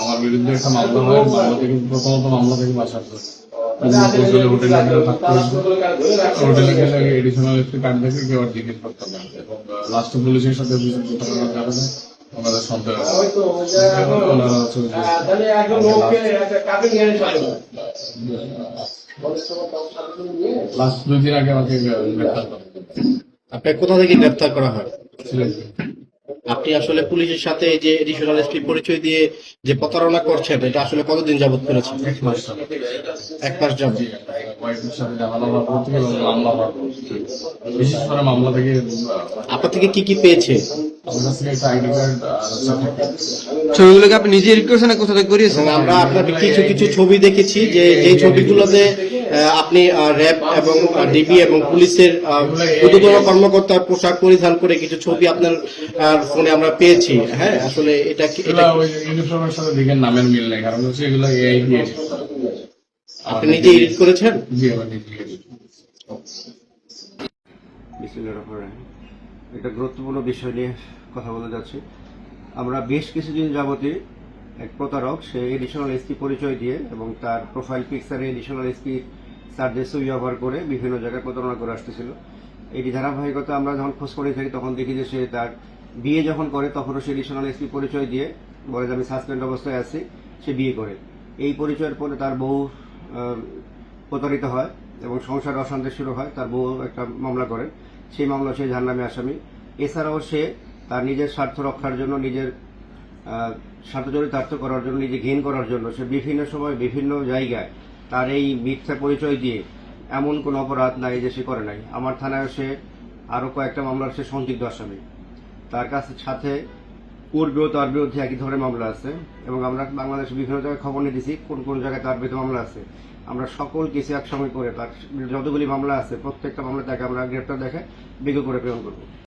আমার বিরুদ্ধে একটা মামলা হয় মামলা থেকে প্রথমত মামলা থেকে আগে আমাকে কোথা থেকে গ্রেফতার করা হয়। আপনি আসলে পুলিশের সাথে যে এডিশনাল এসপি পরিচয় দিয়ে যে প্রতারণা করছেন এটা আসলে কতদিন যাবত করেছেন? এক মাস এক মাস যাবত। বিশেষ করে মামলা থেকে আপনার থেকে কি কি পেয়েছে? ছবিগুলোকে আপনি নিজে এডিট না কোথা থেকে করিয়েছেন আমরা আপনার কিছু কিছু ছবি দেখেছি যে যে ছবিগুলোতে আপনি র্যাব এবং ডিবি এবং পুলিশের কর্মকর্তার পোশাক পরিধান করে কিছু ছবি আপনার ফোনে আমরা পেয়েছি হ্যাঁ আসলে এটা কি এটা ইউনিফর্মের সাথে দিকের নামের মিল নেই কারণ হচ্ছে এগুলো এআই দিয়ে আপনি নিজে এডিট করেছেন জি আমার নিজে করা। বিসমিল্লাহির রহমানির রহিম। একটা গুরুত্বপূর্ণ বিষয় নিয়ে কথা বলতে যাচ্ছি। আমরা বেশ কিছুদিন যাবতই এক প্রতারক, সে এডিশনাল এসপি পরিচয় দিয়ে এবং তার প্রোফাইল পিকচারে এডিশনাল এসপি চার্জেস ব্যবহার করে বিভিন্ন জায়গায় প্রতারণা করে আসতেছিল। এটি ধারাবাহিকতা আমরা যখন খোঁজ করে থাকি, তখন দেখি যে সে তার বিয়ে যখন করে, তখনও সে এডিশনাল এসপি পরিচয় দিয়ে বলে যে আমি সাসপেন্ড অবস্থায় আছি, সে বিয়ে করে। এই পরিচয়ের পরে তার বউ প্রতারিত হয়। এবং সংসার অশান্তি শুরু হয় তার বউ একটা মামলা করেন সেই মামলা সে যার নামে আসামি। এছাড়াও সে তার নিজের স্বার্থ রক্ষার জন্য নিজের আহ, স্বার্থ চরিতার্থ করার জন্য নিজে ঘেন করার জন্য সে বিভিন্ন সময় বিভিন্ন জায়গায় তার এই মিথ্যা পরিচয় দিয়ে এমন কোনো অপরাধ নাই যে সে করে নাই। আমার থানায় সে আরও কয়েকটা মামলার সে সন্দিগ্ধ আসামি। তার কাছে সাথে পূর্বেও তার বিরুদ্ধে একই ধরনের মামলা আছে। এবং আমরা বাংলাদেশের বিভিন্ন জায়গায় খবর নিয়ে কোন কোন জায়গায় তার বিরুদ্ধে মামলা আছে। আমরা সকল কেসে একসঙ্গে করে তার যতগুলি মামলা আছে, প্রত্যেকটা মামলা তাকে আমরা গ্রেপ্তার দেখে বিজ্ঞ করে প্রেরণ করব।